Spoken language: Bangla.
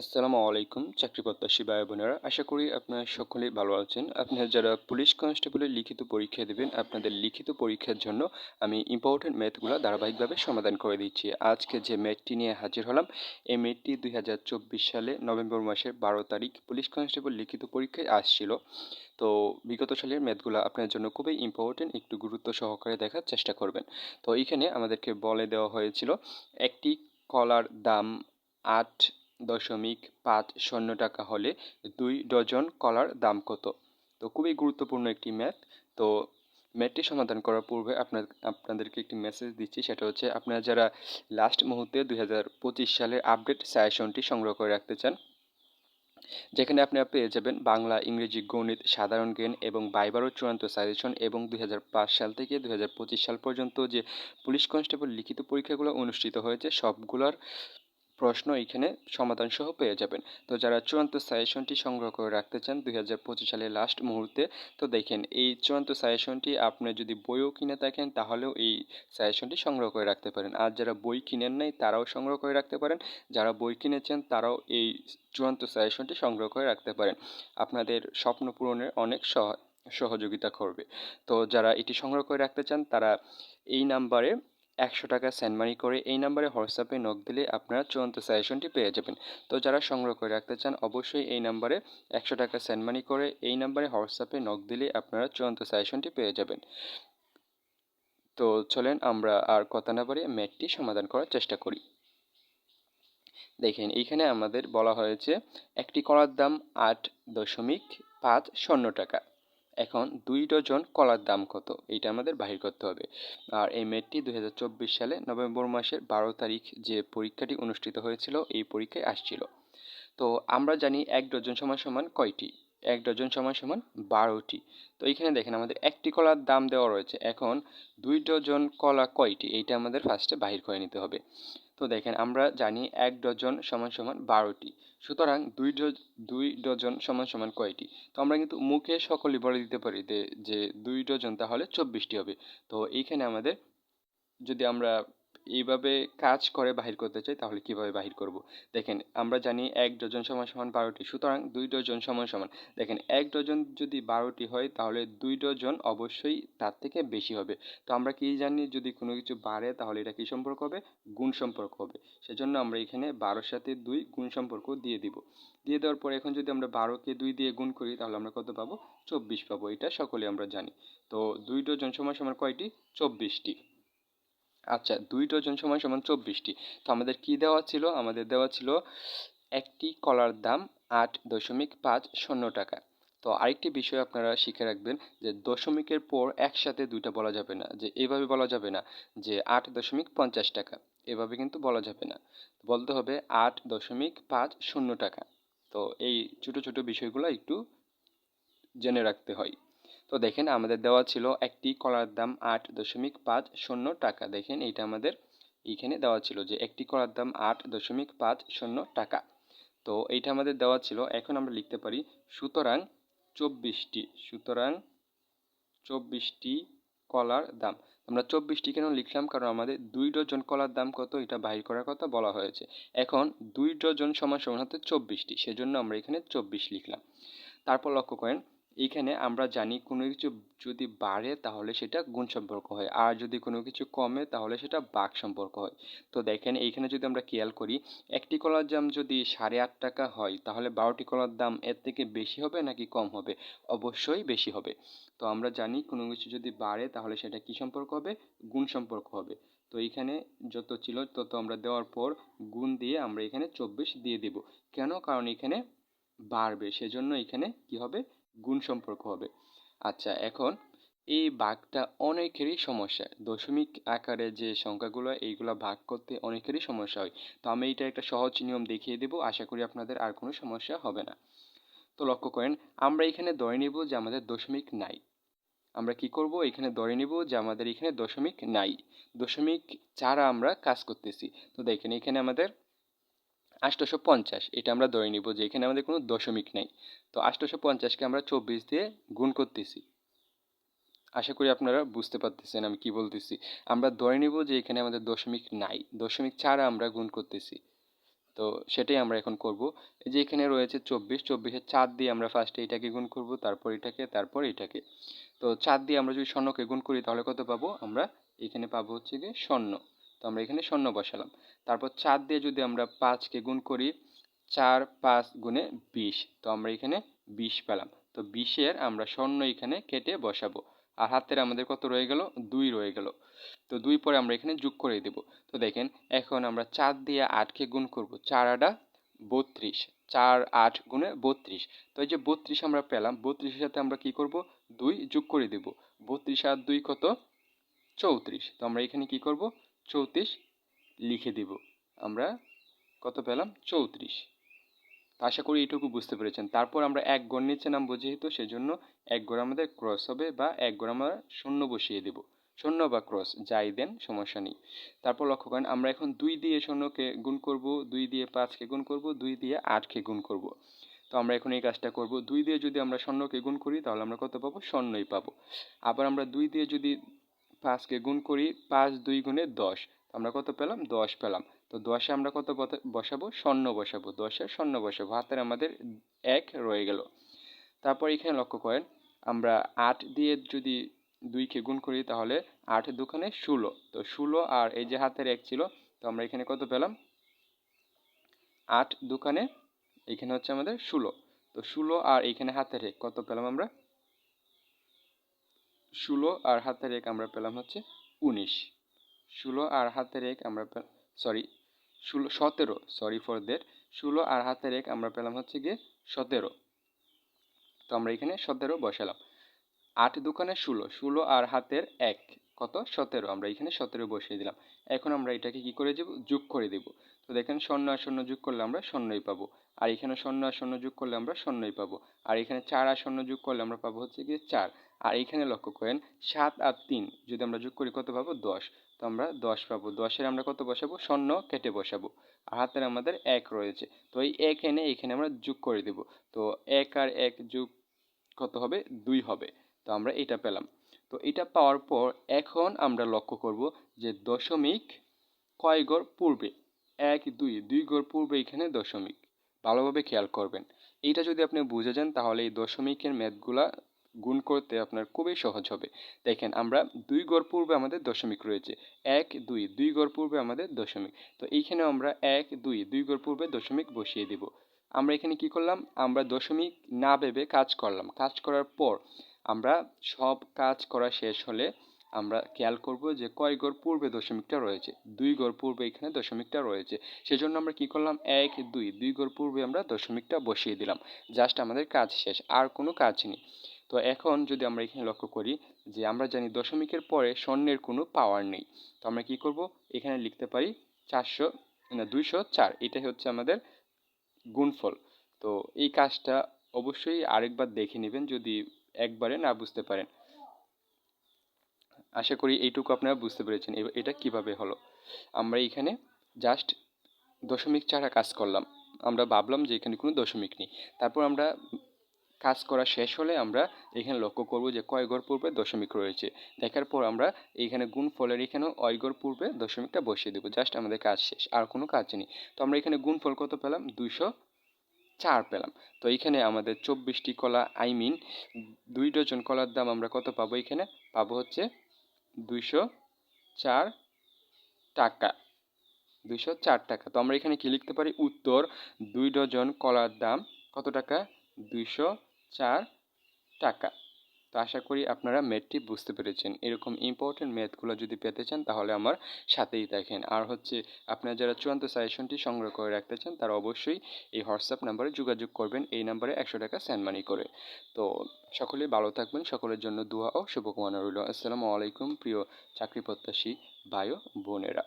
আসসালামু আলাইকুম, চাকরি প্রত্যাশী ভাই বোনেরা। আশা করি আপনারা সকলেই ভালো আছেন। আপনারা যারা পুলিশ কনস্টেবলের লিখিত পরীক্ষা দেবেন, আপনাদের লিখিত পরীক্ষার জন্য আমি ইম্পর্টেন্ট ম্যাথগুলো ধারাবাহিকভাবে সমাধান করে দিচ্ছি। আজকে যে ম্যাথটি নিয়ে হাজির হলাম, এই ম্যাথটি দুই সালে নভেম্বর মাসের বারো তারিখ পুলিশ কনস্টেবল লিখিত পরীক্ষায় আসছিল। তো বিগত সালের ম্যাথগুলো আপনার জন্য খুবই ইম্পর্টেন্ট একটু গুরুত্ব সহকারে দেখার চেষ্টা করবেন। তো এইখানে আমাদেরকে বলে দেওয়া হয়েছিল, একটি কলার দাম আট দশমিক পাঁচ শূন্য টাকা হলে দুই ডজন কলার দাম কত? তো খুবই গুরুত্বপূর্ণ একটি ম্যাথ তো ম্যাথটি সমাধান করার পূর্বে আপনার, আপনাদেরকে একটি মেসেজ দিচ্ছি। সেটা হচ্ছে আপনারা যারা লাস্ট মুহূর্তে দুই হাজার পঁচিশ সালের আপডেট সাজেশনটি সংগ্রহ করে রাখতে চান, যেখানে আপনারা পেয়ে যাবেন বাংলা, ইংরেজি, গণিত, সাধারণ জ্ঞান এবং বাইবারও চূড়ান্ত সাজেশন এবং দুই হাজার পাঁচ সাল থেকে দু হাজার পঁচিশ সাল পর্যন্ত যে পুলিশ কনস্টেবল লিখিত পরীক্ষাগুলো অনুষ্ঠিত হয়েছে, সবগুলোর প্রশ্ন এখানে সমাধান সহ পেয়ে যাবেন। তো যারা চূড়ান্ত সাজেশনটি সংগ্রহ করে রাখতে চান দুই হাজার পঁচিশ সালের লাস্ট মুহূর্তে, তো দেখেন এই চূড়ান্ত সাজেশনটি আপনি যদি বইও কিনে থাকেন, তাহলেও এই সাজেশনটি সংগ্রহ করে রাখতে পারেন। আর যারা বই কিনেন নাই, তারাও সংগ্রহ করে রাখতে পারেন। যারা বই কিনেছেন, তারাও এই চূড়ান্ত সাজেশনটি সংগ্রহ করে রাখতে পারেন। আপনাদের স্বপ্ন পূরণের অনেক সহযোগিতা করবে তো যারা এটি সংগ্রহ করে রাখতে চান, তারা এই নাম্বারে একশো টাকা সেন্ড মানি করে এই নাম্বারে হোয়াটসঅ্যাপে নক দিলে আপনারা চূড়ান্ত সাজেশনটি পেয়ে যাবেন। তো যারা সংগ্রহ করে রাখতে চান, অবশ্যই এই নাম্বারে একশো টাকা সেন্ড মানি করে এই নাম্বারে হোয়াটসঅ্যাপে নক দিলে আপনারা চূড়ান্ত সাজেশনটি পেয়ে যাবেন। তো চলেন আমরা আর কথা না বাড়িয়ে ম্যাটটি সমাধান করার চেষ্টা করি। দেখেন, এইখানে আমাদের বলা হয়েছে, একটি কলার দাম আট দশমিক পাঁচ শূন্য টাকা। এখন দুই ডজন কলার দাম কত? এটা আমাদের বাহির করতে হবে। আর এই মেটটি দুই সালে নভেম্বর মাসের বারো তারিখ যে পরীক্ষাটি অনুষ্ঠিত হয়েছিল, এই পরীক্ষায় আসছিল। তো আমরা জানি এক ডজন সমান সমান কয়টি? এক ডজন সমান সমান বারোটি। তো এইখানে দেখেন আমাদের একটি কলার দাম দেওয়া রয়েছে। এখন দুই ডজন কলা কয়টি? এইটা আমাদের ফার্স্টে বাহির করে নিতে হবে। তো দেখেন আমরা জানি এক ডজন সমান সমান বারোটি। সুতরাং দুই দুই ডজন সমান সমান কয়টি? তো আমরা কিন্তু মুখে সকলই বলে দিতে পারি যে দুই ডজন তাহলে চব্বিশটি হবে। তো এইখানে আমাদের যদি আমরা এইভাবে কাজ করে বাহির করতে চাই, তাহলে কীভাবে বাহির করব? দেখেন, আমরা জানি এক ডজন সমান সমান বারোটি, সুতরাং দুই ডজন সমান সমান। দেখেন, এক ডজন যদি বারোটি হয়, তাহলে দুই ডজন অবশ্যই তার থেকে বেশি হবে। তো আমরা কি জানি, যদি কোনো কিছু বাড়ে, তাহলে এটা কী সম্পর্ক হবে? গুণ সম্পর্ক হবে। সেজন্য আমরা এখানে বারোর সাথে দুই গুণ সম্পর্ক দিয়ে দিব। দিয়ে দেওয়ার পর এখন যদি আমরা বারোকে দুই দিয়ে গুণ করি, তাহলে আমরা কত পাবো? চব্বিশ পাবো, এটা সকলে আমরা জানি। তো দুই ডজন সমান সমান কয়টি? চব্বিশটি। আচ্ছা দুই ডজন সমান সমান চব্বিশটি। তো আমাদের কি দেওয়া ছিল? আমাদের দেওয়া ছিল একটি কলার দাম আট দশমিক পাঁচ শূন্য টাকা। তো আরেকটি বিষয় আপনারা শিখে রাখবেন যে দশমিকের পর একসাথে দুইটা বলা যাবে না, যে এভাবে বলা যাবে না যে আট দশমিক পঞ্চাশ টাকা, এভাবে কিন্তু বলা যাবে না। বলতে হবে আট দশমিক পাঁচ শূন্য টাকা। তো এই ছোটো ছোটো বিষয়গুলো একটু জেনে রাখতে হয়। তো দেখেন আমাদের দেওয়া ছিল একটি কলার দাম আট দশমিক পাঁচ শূন্য টাকা। দেখেন এইটা আমাদের এইখানে দেওয়া ছিল যে একটি কলার দাম আট দশমিক পাঁচ শূন্য টাকা। তো এইটা আমাদের দেওয়া ছিল, এখন আমরা লিখতে পারি সুতরাং চব্বিশটি সুতরাং চব্বিশটি কলার দাম। আমরা চব্বিশটি কেন লিখলাম? কারণ আমাদের দুই ডজন কলার দাম কত? এটা বাহির করার কথা বলা হয়েছে। এখন দুই ডজন সমান সমান হতে চব্বিশটি, সেজন্য আমরা এখানে চব্বিশ লিখলাম। তারপর লক্ষ্য করেন এইখানে আমরা জানি কোনো কিছু যদি বাড়ে তাহলে সেটা গুণ সম্পর্ক হয়। আর যদি কোনো কিছু কমে তাহলে সেটা বাঘ সম্পর্ক হয়। তো দেখেন, এইখানে যদি আমরা খেয়াল করি, একটি কলার দাম যদি সাড়ে আট টাকা হয়, তাহলে বারোটি কলার দাম এর থেকে বেশি হবে নাকি কম হবে? অবশ্যই বেশি হবে। তো আমরা জানি কোনো কিছু যদি বাড়ে তাহলে সেটা কি সম্পর্ক হবে? গুণ সম্পর্ক হবে। তো এইখানে যত ছিল তত আমরা দেওয়ার পর গুণ দিয়ে আমরা এখানে চব্বিশ দিয়ে দেব। কেন? কারণ এখানে বাড়বে। সেজন্য এখানে কি হবে? গুণ সম্পর্ক হবে। আচ্ছা এখন এই ভাগটা অনেকেরই সমস্যা। দশমিক আকারে যে সংখ্যাগুলো, এইগুলো ভাগ করতে অনেকেরই সমস্যা হয়। তো আমি এটা একটা সহজ নিয়ম দেখিয়ে দেবো। আশা করি আপনাদের আর কোনো সমস্যা হবে না। তো লক্ষ্য করেন, আমরা এখানে ধরে নেব যে আমাদের দশমিক নাই। আমরা কি করব? এখানে ধরে নেব যে আমাদের এখানে দশমিক নাই। দশমিক ছাড়া আমরা কাজ করতেছি। তো দেখেন, এখানে আমাদের আষ্টশো পঞ্চাশ, এটা আমরা ধরে নিব যে এখানে আমাদের কোনো দশমিক নেই। তো আষ্টশো পঞ্চাশকে আমরা চব্বিশ দিয়ে গুণ করতেছি। আশা করি আপনারা বুঝতে পারতেছেন আমি কি বলতেছি। আমরা ধরে নিব যে এখানে আমাদের দশমিক নাই, দশমিক ছাড়া আমরা গুণ করতেছি। তো সেটাই আমরা এখন করব। যে এখানে রয়েছে চব্বিশ, চব্বিশের চার দিয়ে আমরা ফার্স্টে এটাকে গুণ করব, তারপর এটাকে তারপর এটাকে। তো চার দিয়ে আমরা যদি স্বর্ণকে গুণ করি তাহলে কত পাবো? আমরা এখানে পাবো হচ্ছে গিয়ে স্বর্ণ। তো আমরা এখানে স্বর্ণ বসালাম। তারপর চার দিয়ে যদি আমরা পাঁচকে গুণ করি, চার পাঁচ গুণে বিশ, তো আমরা এখানে বিশ পেলাম। তো বিশের আমরা স্বর্ণ এখানে কেটে বসাবো। আর হাতের আমাদের কত রয়ে গেল? দুই রয়ে গেল। তো দুই পরে আমরা এখানে যোগ করে দেব। তো দেখেন, এখন আমরা চার দিয়ে আটকে গুণ করব। চার আটা বত্রিশ। চার আট গুণে বত্রিশ। তো এই যে বত্রিশ আমরা পেলাম, বত্রিশের সাথে আমরা কি করব? দুই যোগ করে দেব। বত্রিশ আর দুই কত? চৌত্রিশ। তো আমরা এখানে কি করব? চৌত্রিশ লিখে দিব। আমরা কত পেলাম? চৌত্রিশ। তো আশা করি এইটুকু বুঝতে পেরেছেন। তারপর আমরা এক গড় নিচে নামবো যেহেতু, সেজন্য এক গড় আমাদের ক্রস হবে বা এক গড় আমরা শূন্য বসিয়ে দেব। শূন্য বা ক্রস যাই দেন, সমস্যা নেই। তারপর লক্ষ্য করেন, আমরা এখন দুই দিয়ে শূন্যকে গুণ করব, দুই দিয়ে পাঁচকে গুণ করব, দুই দিয়ে আটকে গুণ করব। তো আমরা এখন এই কাজটা করব। দুই দিয়ে যদি আমরা শূন্যকে গুণ করি, তাহলে আমরা কত পাবো? শূন্যই পাবো। আবার আমরা দুই দিয়ে যদি পাঁচকে গুণ করি পাঁচ দুই গুণে দশ। আমরা কত পেলাম? দশ পেলাম। তো দশে আমরা কত বসাবো? স্বর্ণ বসাবো। দশে স্বর্ণ বসাবো। হাতের আমাদের এক রয়ে গেল। তারপর এখানে লক্ষ্য করেন, আমরা আট দিয়ে যদি দুইকে গুণ করি তাহলে আট দুখানে ষোলো। তো ষোলো আর এই যে হাতের এক ছিল, তো আমরা এখানে কত পেলাম? আট দুখানে, এখানে হচ্ছে আমাদের ষোলো। তো ষোলো আর এইখানে হাতের এক, কত পেলাম আমরা? ষোলো আর হাতের এক আমরা পেলাম হচ্ছে উনিশ। ষোলো আর হাতের এক আমরা সরি ষোলো, সতেরো সরি ফর দ্যাট ষোলো আর হাতের এক আমরা পেলাম হচ্ছে গিয়ে সতেরো। তো আমরা এখানে সতেরো বসালাম। আট দোকানে ষোলো ষোলো আর হাতের এক, কত? সতেরো। আমরা এখানে সতেরো বসিয়ে দিলাম। এখন আমরা এটাকে কি করে দেব? যোগ করে দেব। তো দেখেন, শূন্য আর শূন্য যোগ করলে আমরা শূন্যই পাবো। আর এখানে শূন্য আর শূন্য যোগ করলে আমরা শূন্যই পাবো। আর এখানে চার আর শূন্য যোগ করলে আমরা পাবো হচ্ছে গিয়ে চার। আর এখানে লক্ষ্য করেন, সাত আর তিন, যদি আমরা যোগ করি কত পাবো? দশ। তো আমরা দশ পাবো। দশের আমরা কত বসাবো? শূন্য কেটে বসাবো। আর হাতের আমাদের এক রয়েছে। তো এই এক এনে এখানে আমরা যোগ করে দেব। তো এক আর এক যোগ কত হবে? দুই হবে। তো আমরা এটা পেলাম। তো এটা পাওয়ার পর এখন আমরা লক্ষ্য করব যে দশমিক কয় গড় পূর্বে? এক, দুই দুই গড় পূর্বে এখানে দশমিক। ভালোভাবে খেয়াল করবেন। এইটা যদি আপনি বুঝে যান, তাহলে এই দশমিকের ম্যাথগুলা গুণ করতে আপনার খুবই সহজ হবে। দেখেন, আমরা দুই গড় পূর্বে আমাদের দশমিক রয়েছে। এক, দুই দুই গড় পূর্বে আমাদের দশমিক। তো এইখানে আমরা এক, দুই দুই গড় পূর্বে দশমিক বসিয়ে দিব। আমরা এখানে কি করলাম? আমরা দশমিক না ভেবে কাজ করলাম। কাজ করার পর আমরা সব কাজ করা শেষ হলে আমরা খেয়াল করব যে কয় গড় পূর্বে দশমিকটা রয়েছে? দুই গড় পূর্বে এখানে দশমিকটা রয়েছে। সেজন্য আমরা কি করলাম? এক, দুই। দুই গড় পূর্বে আমরা দশমিকটা বসিয়ে দিলাম। জাস্ট আমাদের কাজ শেষ, আর কোনো কাজ নেই। তো এখন যদি আমরা এখানে লক্ষ্য করি যে আমরা জানি দশমিকের পরে শূন্যের কোনো পাওয়ার নেই। তো আমরা কি করব? এখানে লিখতে পারি চারশো, না, দুইশো চার। এটাই হচ্ছে আমাদের গুণফল। তো এই কাজটা অবশ্যই আরেকবার দেখে নেবেন যদি একবারে না বুঝতে পারেন। আশা করি এইটুকু আপনারা বুঝতে পেরেছেন। এটা কীভাবে হলো? আমরা এখানে জাস্ট দশমিক ছাড়া কাজ করলাম। আমরা ভাবলাম যে এখানে কোনো দশমিক নেই। তারপর আমরা কাজ করা শেষ হলে আমরা এখানে লক্ষ্য করব যে কয় পূর্বে দশমিক রয়েছে। দেখার পর আমরা এইখানে গুণ ফলের এখানে অয় ঘর পূর্বে দশমিকটা বসিয়ে দেবো। জাস্ট আমাদের কাজ শেষ, আর কোনো কাজ নেই। তো আমরা এখানে গুণ ফল কত পেলাম? দুইশো চার পেলাম। তো এইখানে আমাদের চব্বিশটি কলা আই মিন দুই ডজন কলার দাম আমরা কত পাবো এখানে? পাবো হচ্ছে দুইশো চার টাকা। দুইশো চার টাকা। তো আমরা এখানে কি লিখতে পারি? উত্তর, দুই ডজন কলার দাম কত টাকা? দুইশো চার টাকা। তো আশা করি আপনারা ম্যাথটি বুঝতে পেরেছেন। এরকম ইম্পর্টেন্ট ম্যাথগুলো যদি পেতে চান, তাহলে আমার সাথেই দেখেন আর হচ্ছে, আপনারা যারা চূড়ান্ত সাজেশনটি সংগ্রহ করে রাখতে চান, তারা অবশ্যই এই হোয়াটসঅ্যাপ নাম্বারে যোগাযোগ করবেন, এই নাম্বারে একশো টাকা সেন্ড মানি করে। তো সকলে ভালো থাকবেন, সকলের জন্য দোয়া ও শুভকামনা রইল। আসসালামু আলাইকুম, প্রিয় চাকরি প্রত্যাশী ভাই বোনেরা।